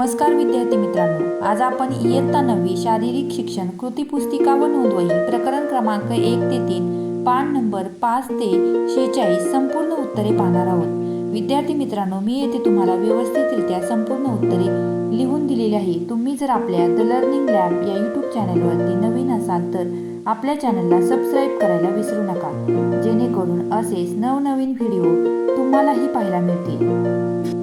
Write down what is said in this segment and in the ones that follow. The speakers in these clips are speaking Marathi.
नमस्कार विद्यार्थी मित्रांनो आज आपण इयत्ता नववी शारीरिक शिक्षण कृती पुस्तिका व नोंदवही प्रकरण क्रमांक एक ते तीन पान नंबर पाच ते शेहेचाळीस संपूर्ण उत्तरे पाहणार आहोत. विद्यार्थी मित्रांनो मी येथे तुम्हाला व्यवस्थितरित्या संपूर्ण उत्तरे लिहून दिलेली आहे. तुम्ही जर आपल्या द लर्निंग लॅब या यूट्यूब चॅनलवरती नवीन असाल तर आपल्या चॅनलला सबस्क्राईब करायला विसरू नका. जेणेकरून असेच नवनवीन व्हिडिओ तुम्हालाही पाहायला मिळतील.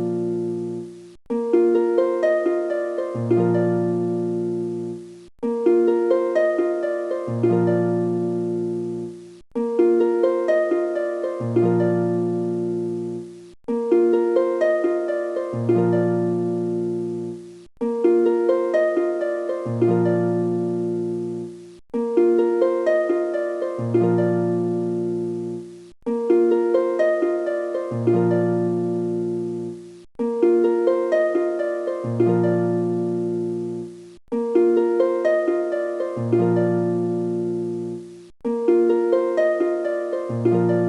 प्रकरण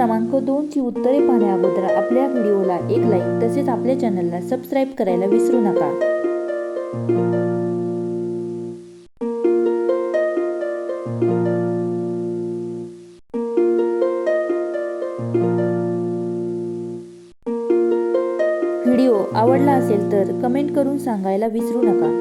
क्रमांक दोनची उत्तरे पाहण्याअगोदर आपल्या व्हिडिओला एक लाईक तसेच आपल्या चॅनलला सबस्क्राईब करायला विसरू नका. व्हिडिओ आवडला असेल तर कमेंट करून सांगायला विसरू नका.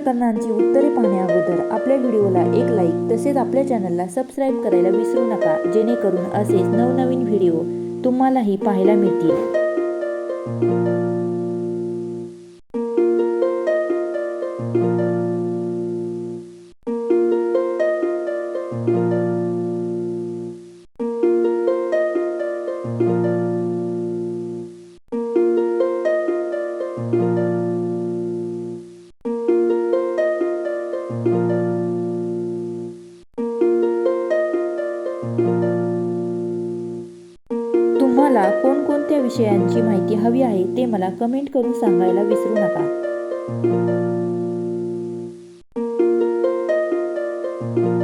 प्रकरणांची उत्तरे पाहण्या अगोदर आपल्या व्हिडिओला एक लाईक तसेच आपल्या चॅनलला सबस्क्राईब करायला विसरू नका जेणेकरून असेच नवनवीन व्हिडिओ तुम्हालाही पाहायला मिळतील. तुम्हाला कोणकोणत्या विषयांची माहिती हवी आहे ते मला कमेंट करून सांगायला विसरू नका. प्रकरण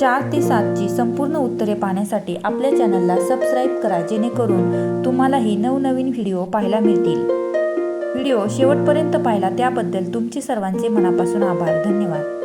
चार ते सातची संपूर्ण उत्तरे पाहण्यासाठी आपल्या चॅनलला सबस्क्राईब करा जेणेकरून तुम्हालाही नवनवीन व्हिडिओ पाहायला मिळतील. व्हिडिओ शेवटपर्यंत पाहिला त्याबद्दल तुमचे सर्वांचे मनापासून आभार. धन्यवाद.